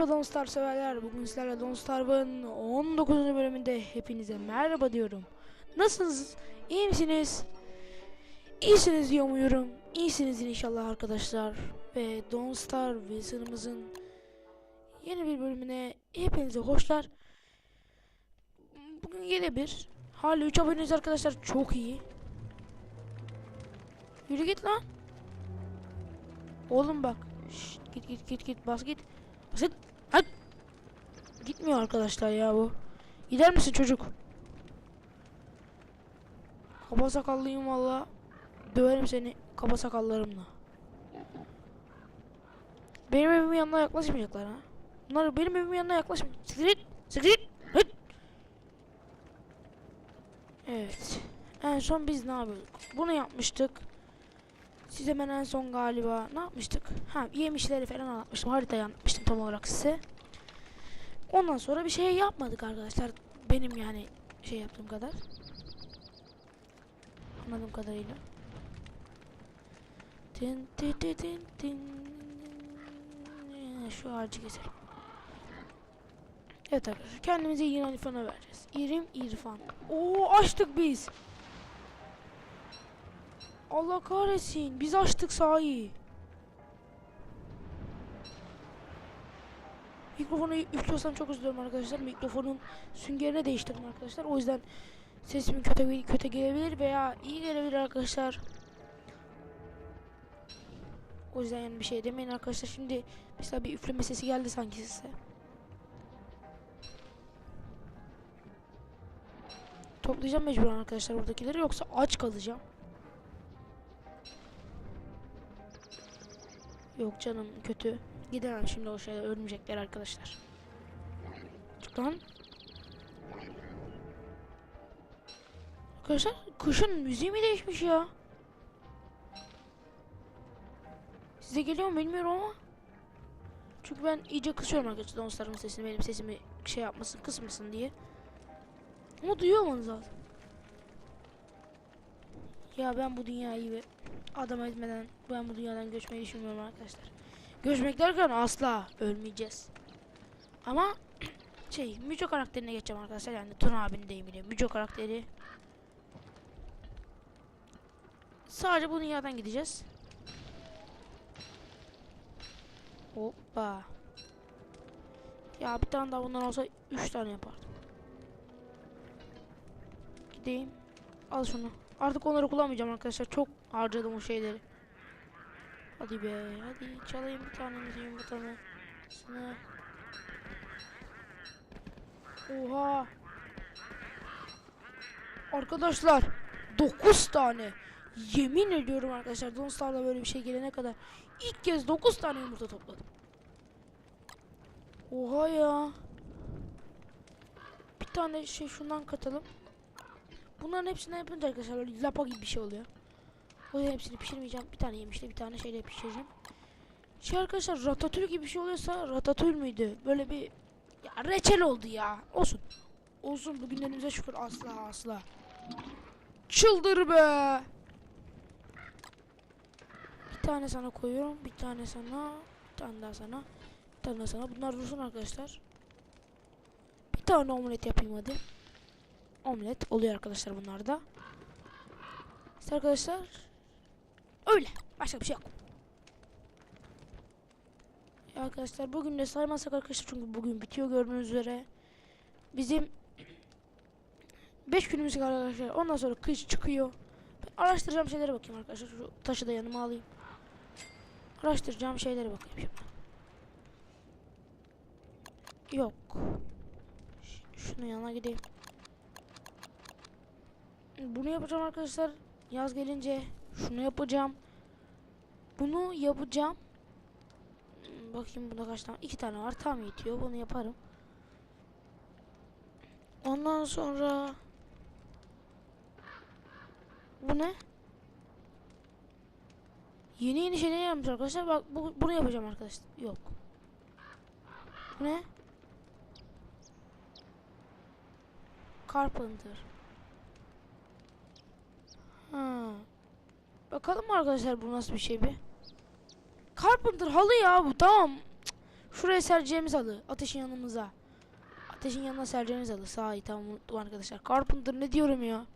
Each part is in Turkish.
Merhaba Don't severler. Bugün sizlerle Don't Star'ın 19. bölümünde hepinize merhaba diyorum. Nasılsınız? İyi misiniz? İyisiniz diye umuyorum. İyisinizdir inşallah arkadaşlar. Ve Don't Star Wilson'ımızın yeni bir bölümüne hepinize hoşlar. Bugün yine bir. Hala 3 aboneniz arkadaşlar çok iyi. Yürü git lan. Oğlum bak. Şşt, git git git git bas git. Bas git. Hadi. Gitmiyor arkadaşlar ya bu. Gider misin çocuk? Kaba sakallıyım valla. Döverim seni kaba sakallarımla. Benim evimin yanına yaklaşmayacaklar ha. Bunlar benim evimin yanına yaklaşmayacak. Siktir git. Hıt. Evet. En son biz ne yapıyorduk? Bunu yapmıştık. Siz hemen en son galiba ne yapmıştık? Ha yemişleri falan anlatmıştım. Haritayı anlatmıştım tam olarak size. Ondan sonra bir şey yapmadık arkadaşlar. Benim yani şey yaptığım kadar. Anladığım kadarıyla. Tin tin tin tin tin. Şu ağacı keselim. Evet arkadaşlar kendimize yine İrfan'a vereceğiz. İrim İrfan. Oo açtık biz. Allah kahretsin. Biz açtık sahi. Mikrofonu yüklüyorsam çok dilerim arkadaşlar. Mikrofonun süngerini değiştirdim arkadaşlar. O yüzden sesimin kötü kötü gelebilir veya iyi gelebilir arkadaşlar. O yüzden yani bir şey demeyin arkadaşlar. Şimdi mesela bir üfleme sesi geldi sanki size. Toplayacağım mecburen arkadaşlar buradakileri yoksa aç kalacağım. Yok canım kötü. Gidemem şimdi o şeyler örümcekler arkadaşlar. Çık lan. Arkadaşlar kışın müziği mi değişmiş ya? Size geliyor mu bilmiyorum ama. Çünkü ben iyice kısıyorum arkadaşlar dostlarımın sesini benim sesimi şey yapmasın kısmasın diye. Ama duyuyor olmanız lazım. Ya ben bu dünyayı ve adam etmeden ben bu dünyadan göçmeyi düşünmüyorum arkadaşlar. Göçmek derken asla ölmeyeceğiz. Ama şey Müco karakterine geçeceğim arkadaşlar yani Tuna abinin deyimiyle Müco karakteri. Sadece bu dünyadan gideceğiz. Hoppa. Ya bir tane daha bundan olsa 3 tane yapardım. Gideyim. Al şunu. Artık onları kullanmayacağım arkadaşlar. Çok harcadım o şeyleri. Hadi be. Hadi çalayım bir tanenizi yumurtanı. Sını. Oha. Arkadaşlar 9 tane. Yemin ediyorum arkadaşlar Donstar'da böyle bir şey gelene kadar ilk kez 9 tane yumurta topladım. Oha ya. Bir tane şey şundan katalım. Bunların hepsini yapınca arkadaşlar lapa gibi bir şey oluyor. O yüzden hepsini pişirmeyeceğim. Bir tane yemişte bir tane şeyle pişireceğim. Şey arkadaşlar ratatouille gibi bir şey oluyorsa ratatouille müydü? Böyle bir ya reçel oldu ya. Olsun. Olsun bugünlerimize şükür asla asla. Çıldır be. Bir tane sana koyuyorum. Bir tane sana. Bir tane daha sana. Bir tane daha sana. Bunlar dursun arkadaşlar. Bir tane omlet yapayım hadi. Omlet oluyor arkadaşlar bunlarda. İşte arkadaşlar öyle. Başka bir şey yok. Ya arkadaşlar bugün de saymazsak arkadaşlar çünkü bugün bitiyor gördüğünüz üzere. Bizim 5 günümüz kaldı arkadaşlar. Ondan sonra kış çıkıyor. Ben araştıracağım şeylere bakayım arkadaşlar. Şu taşı da yanıma alayım. Araştıracağım şeylere bakayım şimdi. Yok. Ş- Şunun yanına gideyim. Bunu yapacağım arkadaşlar. Yaz gelince şunu yapacağım. Bunu yapacağım. Bakayım bunda kaç tane? İki tane var. Tam yetiyor. Bunu yaparım. Ondan sonra bu ne? Yeni yeni şeyler yapmış arkadaşlar. Bak bu, bunu yapacağım arkadaşlar. Yok. Bu ne? Carpenter. Bakalım arkadaşlar bu nasıl bir şey bir? Carpenter halı ya bu tamam. Şuraya sereceğimiz halı. Ateşin yanımıza. Ateşin yanına sereceğimiz halı. Sahi tamam unuttum arkadaşlar. Carpenter ne diyorum ya.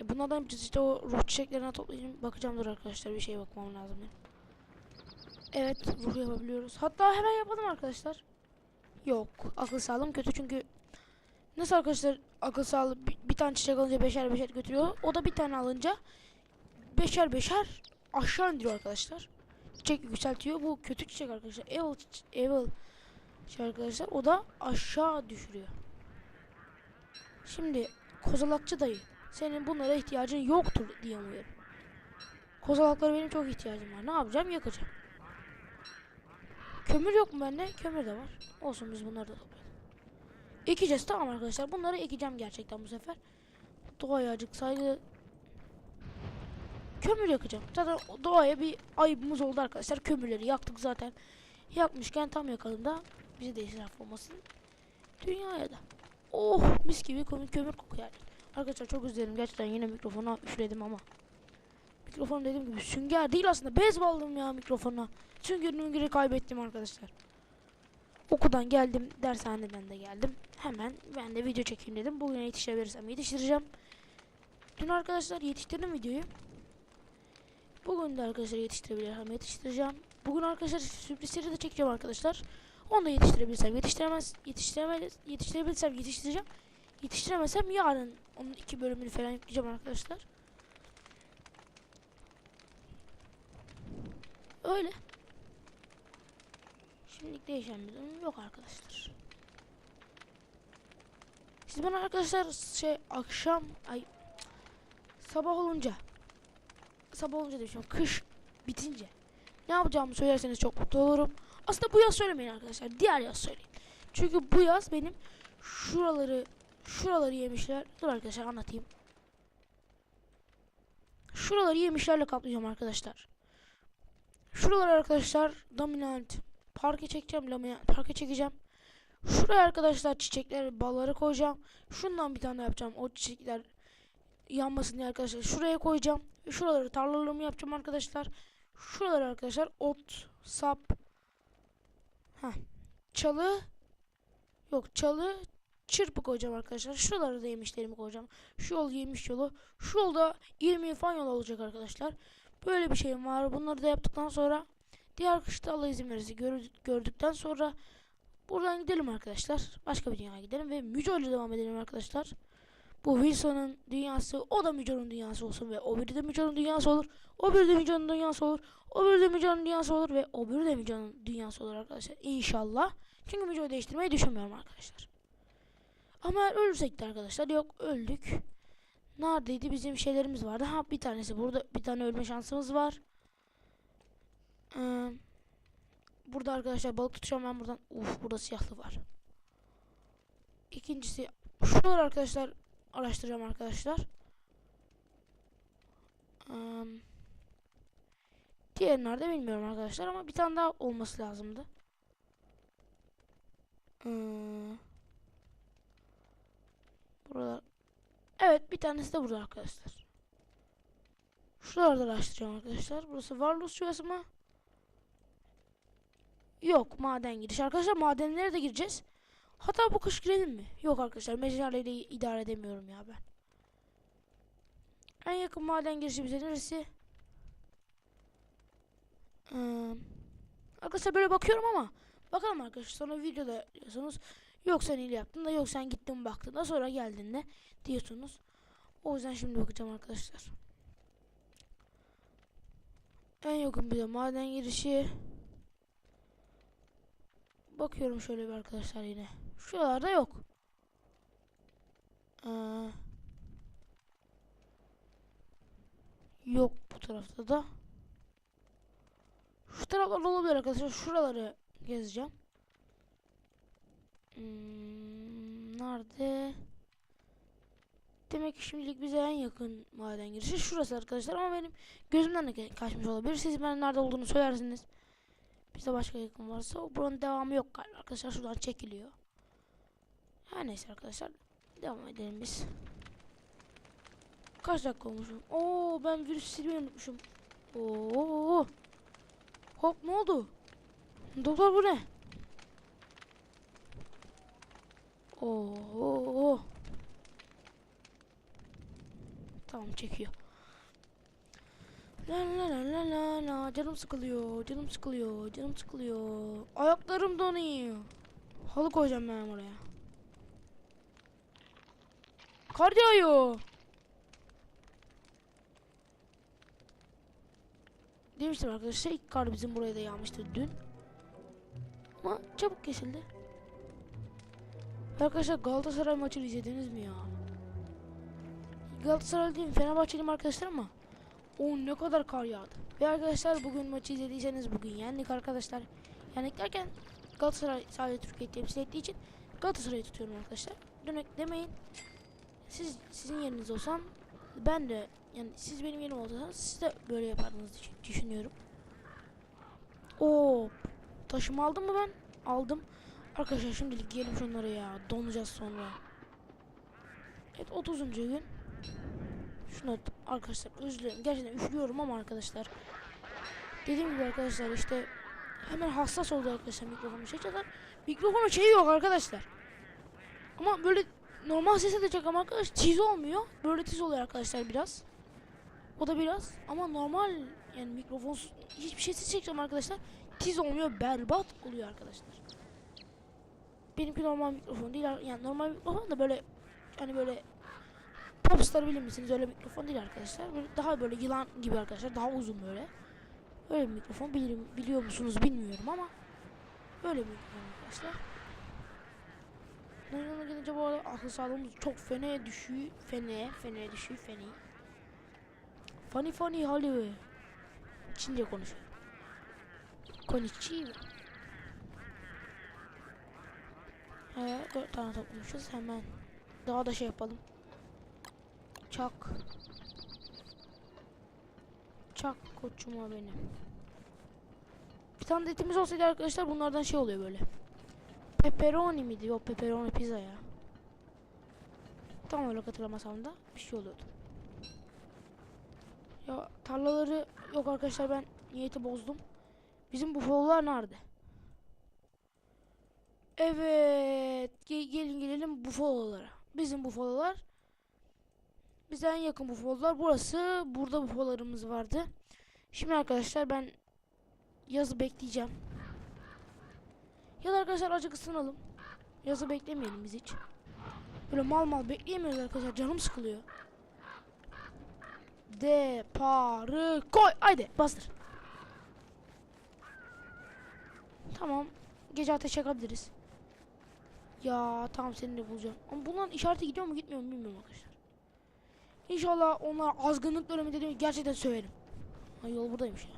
E bunlardan yapacağız işte o ruh çiçeklerine toplayacağım. Bakacağım dur arkadaşlar bir şeye bakmam lazım benim. Evet ruh yapabiliyoruz. Hatta hemen yapalım arkadaşlar. Yok akıl sağlığım kötü çünkü Nasıl arkadaşlar akıl sağlığı bir, bir tane çiçek alınca beşer beşer götürüyor. O da bir tane alınca beşer beşer aşağı indiriyor arkadaşlar. Çiçek yükseltiyor. Bu kötü çiçek arkadaşlar. Evil, evil şey arkadaşlar. O da aşağı düşürüyor. Şimdi kozalakçı dayı. Senin bunlara ihtiyacın yoktur diye umuyorum. Kozalaklara benim çok ihtiyacım var. Ne yapacağım? Yakacağım. Kömür yok mu bende? Kömür de var. Olsun biz bunları da toplayalım. Ekeceğiz tamam arkadaşlar. Bunları ekeceğim gerçekten bu sefer. Doğaya acık saygı. Kömür yakacağım. Zaten doğaya bir ayıbımız oldu arkadaşlar. Kömürleri yaktık zaten. Yakmışken tam yakalım da bize de israf olmasın. Dünyaya da. Oh mis gibi kömür, kömür kokuyor. Arkadaşlar çok üzüldüm. Gerçekten yine mikrofona üfledim ama. Mikrofon dediğim gibi sünger değil aslında. Bez bağladım ya mikrofona. Süngerin müngeri kaybettim arkadaşlar. Okuldan geldim. Dershaneden de geldim. Hemen ben de video çekeyim dedim. Bugün yetiştirebilirsem yetiştireceğim. Dün arkadaşlar yetiştirdim videoyu. Bugün de arkadaşlar yetiştirebilirsem yetiştireceğim. Bugün arkadaşlar sürprizleri de çekeceğim arkadaşlar. Onu da yetiştirebilirsem yetiştiremez yetiştiremez yetiştirebilirsem yetiştireceğim. Yetiştiremezsem yarın onun iki bölümünü falan yükleyeceğim arkadaşlar. Öyle. Şimdilik değişen bir durum yok arkadaşlar. Siz bana arkadaşlar şey akşam ay sabah olunca sabah olunca demişim kış bitince ne yapacağımı söylerseniz çok mutlu olurum. Aslında bu yaz söylemeyin arkadaşlar. Diğer yaz söyleyin. Çünkü bu yaz benim şuraları şuraları yemişler. Dur arkadaşlar anlatayım. Şuraları yemişlerle kaplayacağım arkadaşlar. Şuraları arkadaşlar dominant parke çekeceğim. Dominant parke çekeceğim. Şuraya arkadaşlar çiçekler balları koyacağım. Şundan bir tane yapacağım. O çiçekler yanmasın diye arkadaşlar. Şuraya koyacağım. Şuraları tarlalarımı yapacağım arkadaşlar. Şuraları arkadaşlar ot, sap, ha çalı, yok çalı, çırpı koyacağım arkadaşlar. Şuralara da yemişlerimi koyacağım. Şu yol yemiş yolu. Şu yolda 20 fan yol olacak arkadaşlar. Böyle bir şeyim var. Bunları da yaptıktan sonra diğer kışta Allah izin verirse gör- gördükten sonra buradan gidelim arkadaşlar. Başka bir dünyaya gidelim ve Müco devam edelim arkadaşlar. Bu Wilson'ın dünyası, o da Müco'nun dünyası olsun ve o biri de Müco'nun dünyası olur. O biri de Müco'nun dünyası olur. O biri de Müco'nun dünyası olur ve o biri de Müco'nun dünyası olur arkadaşlar. İnşallah. Çünkü Müco'yu değiştirmeyi düşünmüyorum arkadaşlar. Ama eğer ölürsek de arkadaşlar yok öldük. Neredeydi bizim şeylerimiz vardı. Ha bir tanesi burada bir tane ölme şansımız var. Ee, burada arkadaşlar balık tutacağım ben buradan. Uf burada siyahlı var. İkincisi şuralar arkadaşlar araştıracağım arkadaşlar. Ee, diğer nerede bilmiyorum arkadaşlar ama bir tane daha olması lazımdı. Ee, buralar Evet bir tanesi de burada arkadaşlar. Şuralarda araştıracağım arkadaşlar. Burası Varlos şurası mı? Yok maden giriş. Arkadaşlar madenlere de gireceğiz. Hatta bu kış girelim mi? Yok arkadaşlar mecraleyle idare edemiyorum ya ben. En yakın maden girişi bize neresi? Ee, arkadaşlar böyle bakıyorum ama bakalım arkadaşlar sonra videoda diyorsunuz yok sen iyi yaptın da yok sen gittin baktın da sonra geldin de diyorsunuz. O yüzden şimdi bakacağım arkadaşlar. En yakın bir de maden girişi. Bakıyorum şöyle bir arkadaşlar yine. Şuralarda yok. Ee, yok bu tarafta da. Şu taraflarda olabilir arkadaşlar. Şuraları gezeceğim. Hmm, nerede? Demek ki şimdilik bize en yakın maden girişi şurası arkadaşlar ama benim gözümden de ka- kaçmış olabilir. Siz bana nerede olduğunu söylersiniz. Bize başka yakın varsa buranın devamı yok galiba arkadaşlar şuradan çekiliyor. Her neyse arkadaşlar devam edelim biz. Kaç dakika olmuşum? Oo ben virüs silmeyi unutmuşum. Oo. Hop ne oldu? Doktor bu ne? Oo. Tamam çekiyor. La la la la la la canım sıkılıyor, canım sıkılıyor, canım sıkılıyor. Ayaklarım donuyor. Halı koyacağım ben oraya. Kar yağıyor. Demiştim arkadaşlar ilk kar bizim buraya da yağmıştı dün. Ama çabuk kesildi. Arkadaşlar Galatasaray maçını izlediniz mi ya? Galatasaray değil Fenerbahçeliyim arkadaşlar ama o ne kadar kar yağdı. Ve arkadaşlar bugün maçı izlediyseniz bugün yendik arkadaşlar. Yendik derken Galatasaray sadece Türkiye temsil ettiği için Galatasaray'ı tutuyorum arkadaşlar. Dönek demeyin. Siz sizin yeriniz olsam ben de yani siz benim yerim olsanız siz de böyle yapardınız diye düşünüyorum. Oo taşımı aldım mı ben? Aldım. Arkadaşlar şimdilik giyelim şunları ya. Donacağız sonra. Evet 30. gün. Şunu arkadaşlar özür dilerim. Gerçekten üşüyorum ama arkadaşlar. Dediğim gibi arkadaşlar işte hemen hassas oldu arkadaşlar mikrofonu kadar. Mikrofonu şey yok arkadaşlar. Ama böyle normal sese de çakam arkadaş tiz olmuyor. Böyle tiz oluyor arkadaşlar biraz. O da biraz ama normal yani mikrofonsuz hiçbir şey ses çekeceğim arkadaşlar. Tiz olmuyor berbat oluyor arkadaşlar. Benimki normal mikrofon değil yani normal mikrofon da böyle hani böyle popstar bilir misiniz öyle mikrofon değil arkadaşlar. Böyle daha böyle yılan gibi arkadaşlar daha uzun böyle. Öyle bir mikrofon bilirim, biliyor musunuz bilmiyorum ama öyle bir mikrofon arkadaşlar. Yanına gelince bu arada akıl sağlığımız çok feneye düşüyor. Feneye, feneye düşüyor, feneye. Funny funny Hollywood. Çince konuşuyor. Konnichiwa. He, dört tane toplamışız hemen. Daha da şey yapalım. Çak. Çak koçuma benim. Bir tane etimiz olsaydı arkadaşlar bunlardan şey oluyor böyle. Pepperoni miydi? Yok pepperoni pizza ya. Tam olarak hatırlamasam da bir şey oluyordu. Ya tarlaları yok arkadaşlar ben niyeti bozdum. Bizim bufalolar nerede? Evet. ge- gelin gelelim bufalolara. Bizim bufalolar bize en yakın bufalolar burası. Burada bufalolarımız vardı. Şimdi arkadaşlar ben yazı bekleyeceğim. Ya da arkadaşlar azıcık ısınalım. Yazı beklemeyelim biz hiç. Böyle mal mal bekleyemiyoruz arkadaşlar. Canım sıkılıyor. Deparı koy. Haydi bastır. Tamam. Gece ateş yakabiliriz. Ya tamam seni de bulacağım. Ama bunların işareti gidiyor mu gitmiyor mu bilmiyorum arkadaşlar. İnşallah onlar azgınlık döneminde değil mi? Gerçekten söverim. Ha yol buradaymış ya.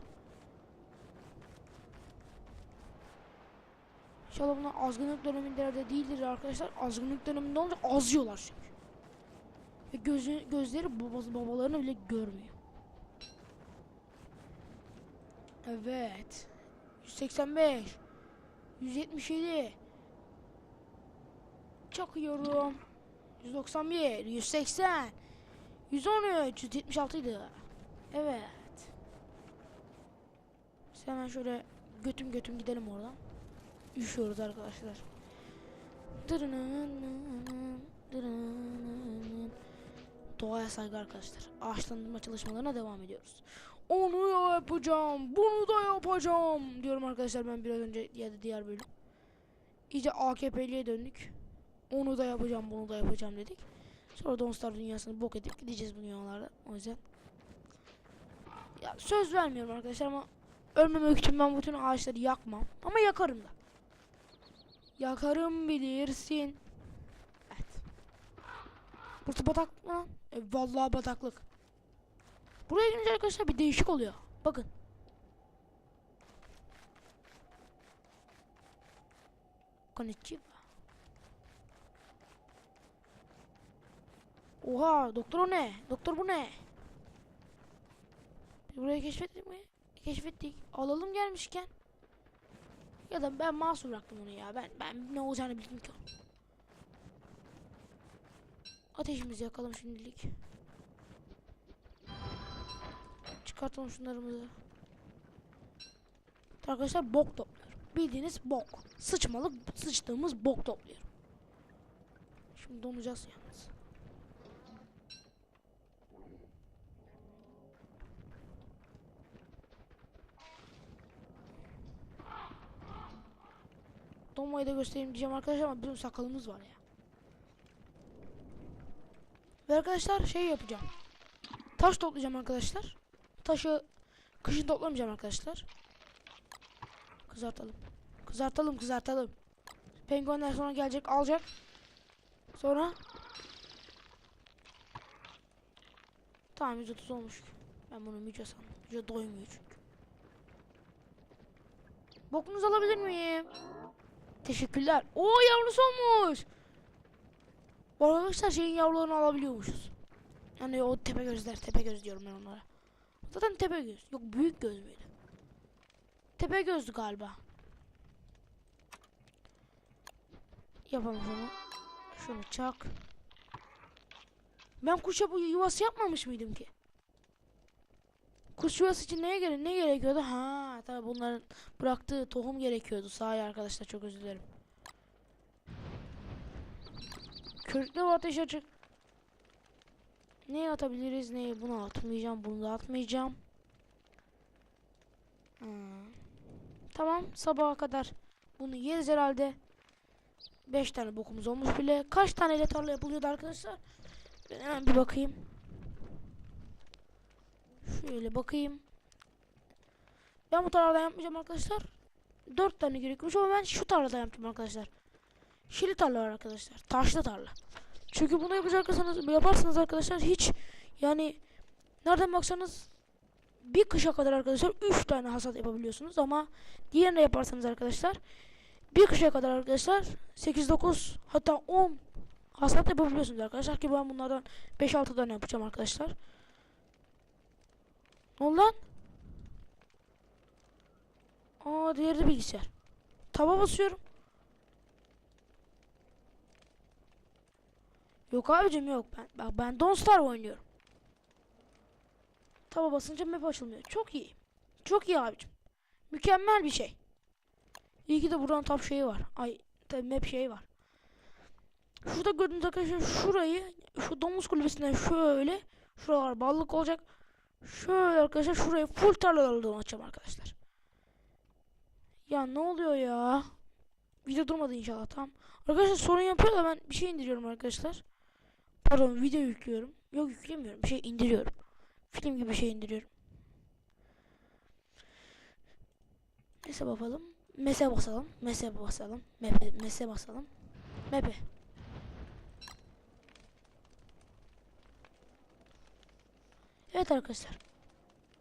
İnşallah bunlar azgınlık döneminde değildir arkadaşlar. Azgınlık döneminde olunca azıyorlar çünkü. Ve gözü, gözleri babası, babalarını bile görmüyor. Evet. 185. 177. Çakıyorum. 191, 180, 113, 176 idi. Evet. Hemen şöyle götüm götüm gidelim oradan. Üşüyoruz arkadaşlar. Doğaya saygı arkadaşlar. Ağaçlandırma çalışmalarına devam ediyoruz. Onu da yapacağım, bunu da yapacağım diyorum arkadaşlar ben biraz önce ya da diğer bölüm. İyice AKP'liye döndük. Onu da yapacağım, bunu da yapacağım dedik. Sonra Donstar dünyasını bok edip gideceğiz bu dünyalarda. O yüzden ya söz vermiyorum arkadaşlar ama ölmemek için ben bütün ağaçları yakmam. Ama yakarım da. Yakarım bilirsin. Evet. Burası bataklık mı lan? E, vallahi bataklık. Buraya gelince arkadaşlar bir değişik oluyor. Bakın. Konnichiwa. Oha doktor o ne? Doktor bu ne? Burayı keşfettik mi? Keşfettik. Alalım gelmişken. Ya da ben masum bıraktım onu ya. Ben ben ne olacağını bildim ki. Ateşimizi yakalım şimdilik. Çıkartalım şunlarımızı. Arkadaşlar bok topluyorum. Bildiğiniz bok. Sıçmalık sıçtığımız bok topluyorum. Şimdi donacağız yalnız. Donmayı da göstereyim diyeceğim arkadaşlar ama bizim sakalımız var ya. Ve arkadaşlar şey yapacağım. Taş toplayacağım arkadaşlar. Taşı kışın toplamayacağım arkadaşlar. Kızartalım. Kızartalım kızartalım. Penguenler sonra gelecek alacak. Sonra Tamam 130 olmuş. Ben bunu müce sandım. Müce doymuyor çünkü. Bokunuzu alabilir miyim? Teşekkürler. Oo yavrusu olmuş. Bu arkadaşlar şeyin yavrularını alabiliyormuşuz. Yani o tepe gözler, tepe göz diyorum ben onlara. Zaten tepe göz. Yok büyük göz müydü? Tepe gözdü galiba. Yapalım şunu. Şunu çak. Ben kuşa bu yuvası yapmamış mıydım ki? Kuş yuvası için neye gerek ne gerekiyordu? Ha, tabii bunların bıraktığı tohum gerekiyordu. Sahi arkadaşlar çok özür dilerim. Körükle bu ateş açık. Ne atabiliriz? Ne bunu atmayacağım. Bunu da atmayacağım. Hmm. Tamam sabaha kadar bunu yeriz herhalde. 5 tane bokumuz olmuş bile. Kaç taneyle tarla yapılıyordu arkadaşlar? Ben hemen bir bakayım. Şöyle bakayım. Ben bu tarladan yapmayacağım arkadaşlar. 4 tane gerekiyormuş ama ben şu tarlada yaptım arkadaşlar. Şili tarla var arkadaşlar. Taşlı tarla. Çünkü bunu yapacaksanız yaparsanız arkadaşlar hiç yani nereden baksanız bir kışa kadar arkadaşlar 3 tane hasat yapabiliyorsunuz ama diğerine yaparsanız arkadaşlar bir kışa kadar arkadaşlar 8-9 hatta 10 hasat yapabiliyorsunuz arkadaşlar ki ben bunlardan 5-6 tane yapacağım arkadaşlar. Ne lan? Aa diğeri bilgisayar. Taba basıyorum. Yok abicim yok ben bak ben Don't Starve oynuyorum. Taba basınca map açılmıyor. Çok iyi. Çok iyi abicim. Mükemmel bir şey. İyi ki de buradan tap şeyi var. Ay tabi map şeyi var. Şurada gördüğünüz arkadaşlar şurayı şu domuz kulübesinden şöyle şuralar ballık olacak. Şöyle arkadaşlar şurayı full tarlalarla donatacağım arkadaşlar. Ya ne oluyor ya? Video durmadı inşallah tamam. Arkadaşlar sorun yapıyor da ben bir şey indiriyorum arkadaşlar. Pardon video yüklüyorum. Yok yüklemiyorum. Bir şey indiriyorum. Film gibi bir şey indiriyorum. Neyse bakalım. Mese basalım. Mese basalım. Mepe, mese basalım. Mepe. Evet arkadaşlar.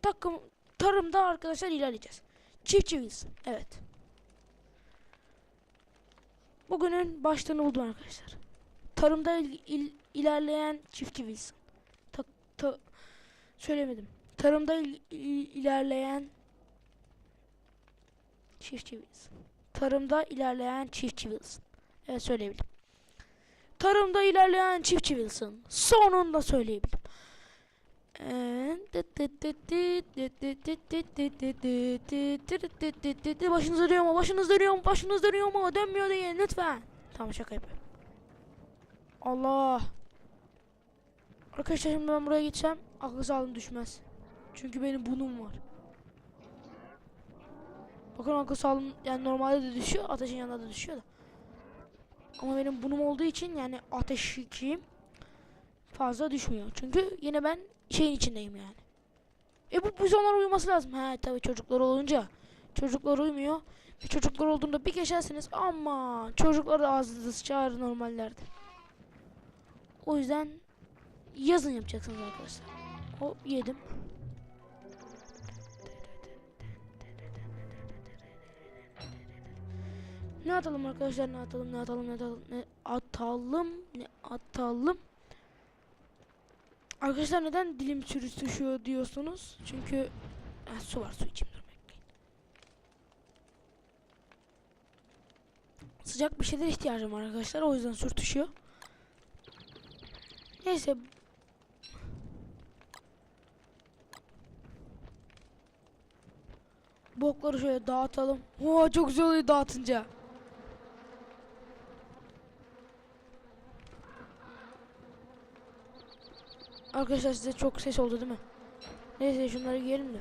Takım tarımda arkadaşlar ilerleyeceğiz. Çiftçi Wilson. Evet. Bugünün başlığını buldum arkadaşlar. Tarımda il- il- ilerleyen çiftçi Wilson. Ta, ta, söylemedim. Tarımda il- il- ilerleyen çiftçi Wilson. Tarımda ilerleyen çiftçi Wilson. Evet söyleyebilirim. Tarımda ilerleyen çiftçi Wilson. Sonunda söyleyebilirim. Başınız dönüyor mu? Başınız dönüyor mu? Başınız dönüyor mu? Dönmüyor değil lütfen. Tamam şaka yapıyorum. Allah. Arkadaşlar şimdi ben buraya gitsem akıl sağlığım düşmez. Çünkü benim bunum var. Bakın akıl sağlığım yani normalde de düşüyor. Ateşin yanında da düşüyor da. Ama benim bunum olduğu için yani ateş şeyim fazla düşmüyor. Çünkü yine ben şeyin içindeyim yani. E bu bizonlar uyuması lazım. He tabii çocuklar olunca. Çocuklar uyumuyor. Ve çocuklar olduğunda bir geçersiniz ama çocuklar da ağzınızı sıçar normallerde. O yüzden yazın yapacaksınız arkadaşlar. O yedim. Ne atalım arkadaşlar ne atalım ne atalım ne atalım ne atalım ne atalım Arkadaşlar neden dilim sürtüşüyor diyorsunuz? Çünkü ha, su var su içeyim dur. Sıcak bir şeyler ihtiyacım var arkadaşlar o yüzden sürtüşüyor. Neyse. Bokları şöyle dağıtalım. Oo çok güzel oluyor dağıtınca. Arkadaşlar size çok ses oldu değil mi? Neyse şunları giyelim de.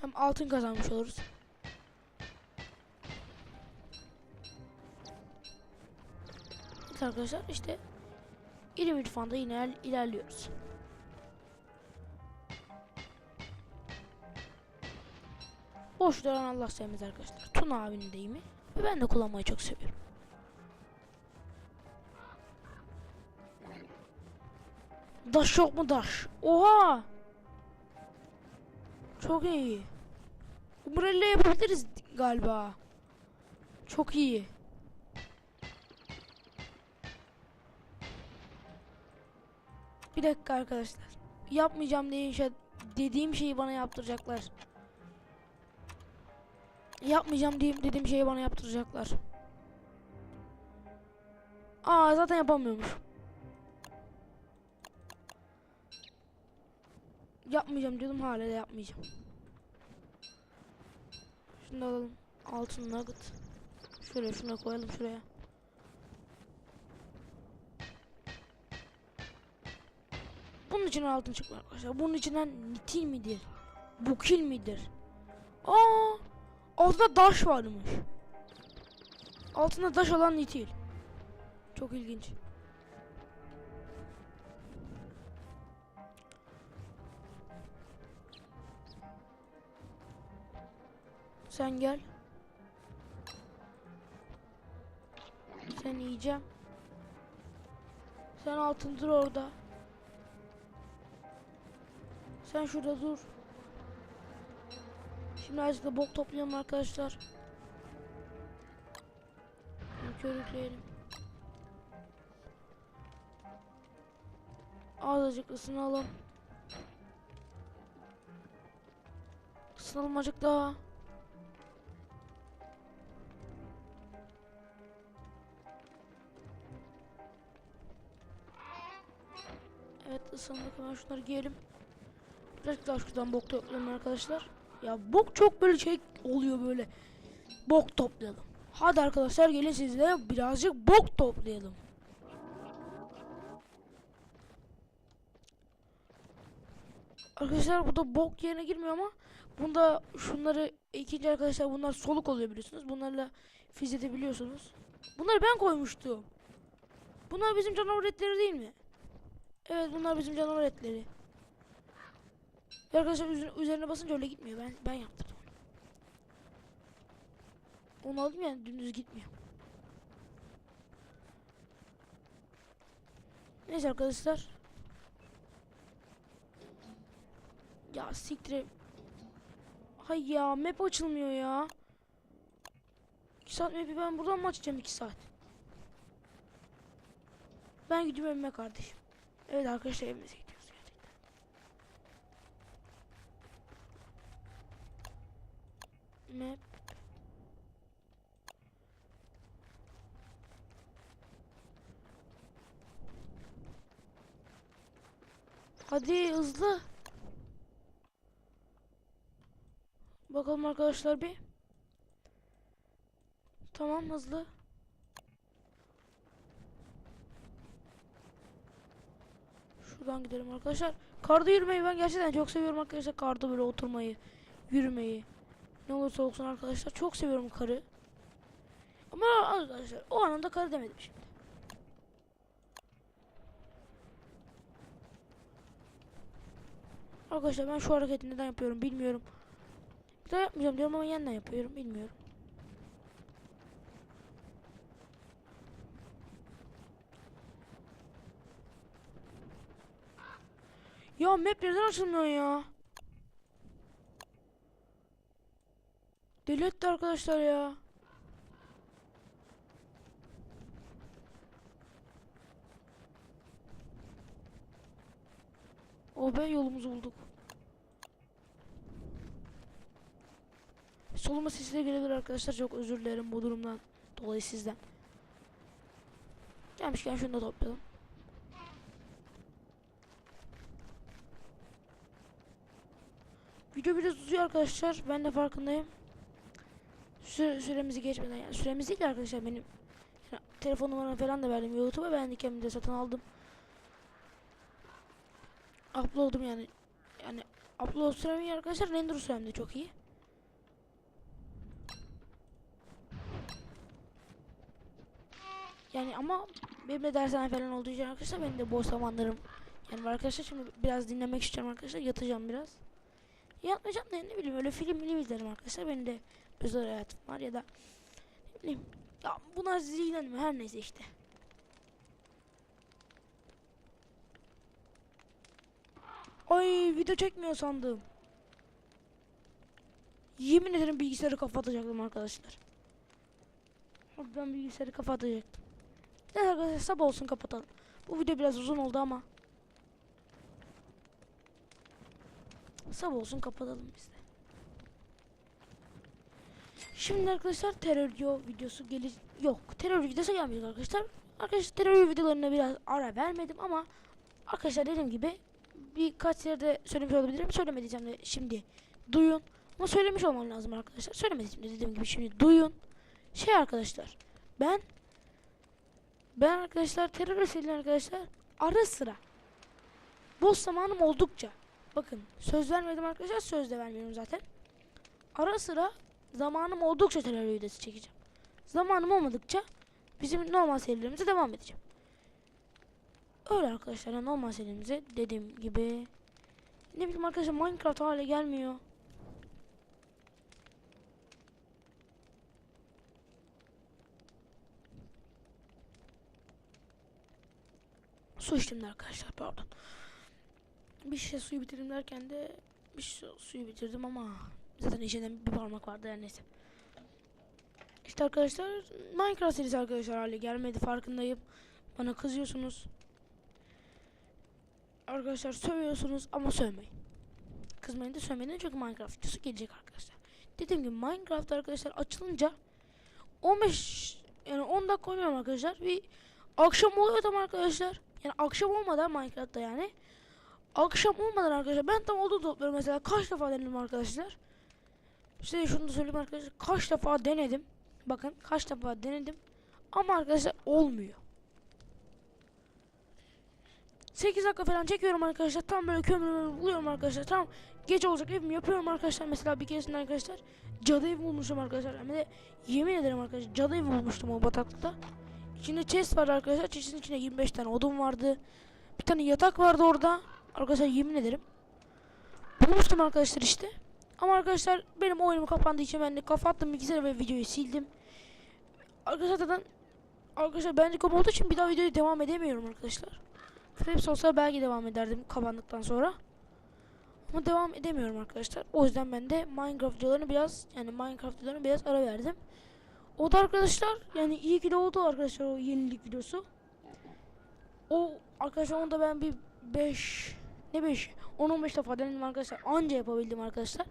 Hem altın kazanmış oluruz. Evet arkadaşlar işte İlim irfanda yine iler- ilerliyoruz. Boş duran Allah sevmez arkadaşlar. Tuna abinin deyimi. Ve ben de kullanmayı çok seviyorum. Daş yok mu daş? Oha! Çok iyi. Umbrella yapabiliriz galiba. Çok iyi. Bir dakika arkadaşlar. Yapmayacağım diye inşa dediğim şeyi bana yaptıracaklar. Yapmayacağım diyeyim dediğim şeyi bana yaptıracaklar. Aa zaten yapamıyormuş. Yapmayacağım diyordum hala da yapmayacağım. Şunu alalım. Altın nugget. Şöyle şuna koyalım şuraya. Bunun için altın çıkmıyor arkadaşlar. Bunun içinden nitil midir? Bukil midir? Aa! Altında daş varmış. Altında daş olan nitil. Çok ilginç. Sen gel. Sen yiyeceğim. Sen altın dur orada. Sen şurada dur. Şimdi azıcık da bok toplayalım arkadaşlar. Körükleyelim. Azıcık ısınalım. Isınalım azıcık daha. Evet ısındık hemen şunları giyelim. Birazcık daha şuradan bok toplayalım arkadaşlar. Ya bok çok böyle şey oluyor böyle. Bok toplayalım. Hadi arkadaşlar gelin sizle birazcık bok toplayalım. Arkadaşlar bu da bok yerine girmiyor ama bunda şunları ikinci arkadaşlar bunlar soluk oluyor biliyorsunuz. Bunlarla fiz edebiliyorsunuz. Bunları ben koymuştum. Bunlar bizim canavar etleri değil mi? Evet bunlar bizim canavar etleri. Arkadaşlar üzerine, basınca öyle gitmiyor. Ben ben yaptırdım. Onu aldım yani dümdüz gitmiyor. Neyse arkadaşlar. Ya siktir. Hay ya map açılmıyor ya. 2 saat map'i ben buradan mı açacağım 2 saat? Ben gidiyorum evime kardeşim. Evet arkadaşlar evimize gidiyoruz gerçekten. Map. Hadi hızlı. Bakalım arkadaşlar bir. Tamam hızlı. Şuradan gidelim arkadaşlar. Karda yürümeyi ben gerçekten çok seviyorum arkadaşlar. Karda böyle oturmayı, yürümeyi. Ne olursa olsun arkadaşlar çok seviyorum karı. Ama arkadaşlar o anında karı demedim şimdi. Arkadaşlar ben şu hareketi neden yapıyorum bilmiyorum. Bir daha yapmayacağım diyorum ama yeniden yapıyorum bilmiyorum. Ya map neden açılmıyor ya? Deli etti arkadaşlar ya. Oh be yolumuzu bulduk. Soluma sesi de gelebilir arkadaşlar. Çok özür dilerim bu durumdan dolayı sizden. Gelmişken şunu da toplayalım. Video biraz uzuyor arkadaşlar. Ben de farkındayım. Süre, süremizi geçmeden yani süremiz değil arkadaşlar benim. Yani telefon numaramı falan da verdim YouTube'a ben kendim de satın aldım. Upload'um yani yani upload sürem arkadaşlar render sürem de çok iyi. Yani ama benim de dershane falan olduğu için arkadaşlar benim de boş zamanlarım yani arkadaşlar şimdi biraz dinlemek istiyorum arkadaşlar yatacağım biraz. Yatmayacağım da ne bileyim öyle film film izlerim arkadaşlar benim de özel hayatım var ya da ne bileyim ya bunlar sizi her neyse işte. Ay video çekmiyor sandım. Yemin ederim bilgisayarı kapatacaktım arkadaşlar. Ben bilgisayarı kapatacaktım. Neyse arkadaşlar sabah olsun kapatalım. Bu video biraz uzun oldu ama. Sabah olsun kapatalım biz de. Şimdi arkadaşlar terör video videosu gelir yok terör videosu gelmeyecek arkadaşlar. Arkadaşlar terör videolarına biraz ara vermedim ama arkadaşlar dediğim gibi birkaç yerde söylemiş olabilirim. Söylemeyeceğim de şimdi duyun. Ama söylemiş olmam lazım arkadaşlar. Söylemediğim de dediğim gibi şimdi duyun. Şey arkadaşlar ben ben arkadaşlar terör esirli arkadaşlar ara sıra boş zamanım oldukça bakın söz vermedim arkadaşlar söz de vermiyorum zaten. Ara sıra zamanım oldukça terör videosu çekeceğim. Zamanım olmadıkça bizim normal serilerimize devam edeceğim. Öyle arkadaşlar normal serimize dediğim gibi ne bileyim arkadaşlar Minecraft hale gelmiyor. Su içtim arkadaşlar pardon. Bir şişe suyu bitirdim derken de bir şişe suyu bitirdim ama zaten içinde bir parmak vardı yani neyse. İşte arkadaşlar Minecraft serisi arkadaşlar hale gelmedi farkındayım. Bana kızıyorsunuz. Arkadaşlar sövüyorsunuz ama sövmeyin. Kızmayın da sövmeyin çünkü Minecraft videosu gelecek arkadaşlar. Dediğim gibi Minecraft arkadaşlar açılınca 15 yani 10 dakika oynuyorum arkadaşlar. Bir akşam oluyor tam arkadaşlar. Yani akşam olmadan Minecraft'ta yani. Akşam olmadan arkadaşlar ben tam olduğu topluyorum mesela kaç defa denedim arkadaşlar. Size şunu da söyleyeyim arkadaşlar kaç defa denedim. Bakın kaç defa denedim. Ama arkadaşlar olmuyor. 8 dakika falan çekiyorum arkadaşlar. Tam böyle kömürümü buluyorum arkadaşlar. Tam gece olacak evimi yapıyorum arkadaşlar. Mesela bir keresinde arkadaşlar cadı evi bulmuşum arkadaşlar. Hem de yemin ederim arkadaşlar cadı evi bulmuştum o bataklıkta. İçinde chest var arkadaşlar. Chest'in içinde 25 tane odun vardı. Bir tane yatak vardı orada. Arkadaşlar yemin ederim. Bulmuştum arkadaşlar işte. Ama arkadaşlar benim oyunum kapandığı için ben de kapattım bilgisayarı ve videoyu sildim. Arkadaşlar zaten Arkadaşlar bence kop olduğu için bir daha videoya devam edemiyorum arkadaşlar. Fraps olsa belki devam ederdim kapandıktan sonra. Ama devam edemiyorum arkadaşlar. O yüzden ben de Minecraft videolarını biraz yani Minecraft videolarını biraz ara verdim. O da arkadaşlar yani iyi ki de oldu arkadaşlar o yenilik videosu. O arkadaşlar onu da ben bir 5 ne 5 10-15 defa denedim arkadaşlar. Anca yapabildim arkadaşlar.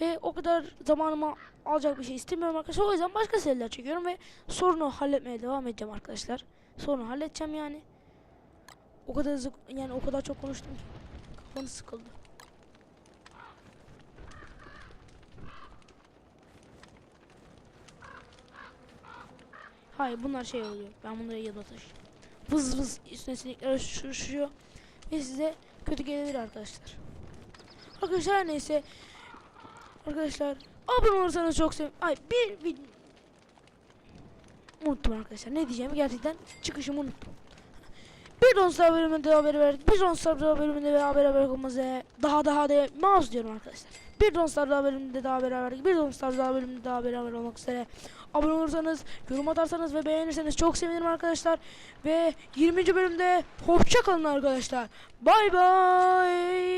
Ve o kadar zamanıma alacak bir şey istemiyorum arkadaşlar. O yüzden başka seriler çekiyorum ve sorunu halletmeye devam edeceğim arkadaşlar. Sorunu halledeceğim yani. O kadar hızlı yani o kadar çok konuştum ki kafanı sıkıldı. Hayır bunlar şey oluyor. Ben bunları yanıma taşıyorum. Vız vız üstüne sinekler uçuşuyor. Ve size kötü gelebilir arkadaşlar. Arkadaşlar neyse. Arkadaşlar abone olursanız çok sevinirim. Ay bir, bir unuttum arkadaşlar. Ne diyeceğimi gerçekten çıkışımı unuttum. Bir Donstar bölümünde haber verdik. Bir Donstar bölümünde ve haber haber olmazsa daha daha da mouse diyorum arkadaşlar. Bir Donstar bölümünde daha haber verdik. Bir Donstar bölümünde daha haber haber olmak üzere. Abone olursanız, yorum atarsanız ve beğenirseniz çok sevinirim arkadaşlar. Ve 20. bölümde hoşça kalın arkadaşlar. Bay bay.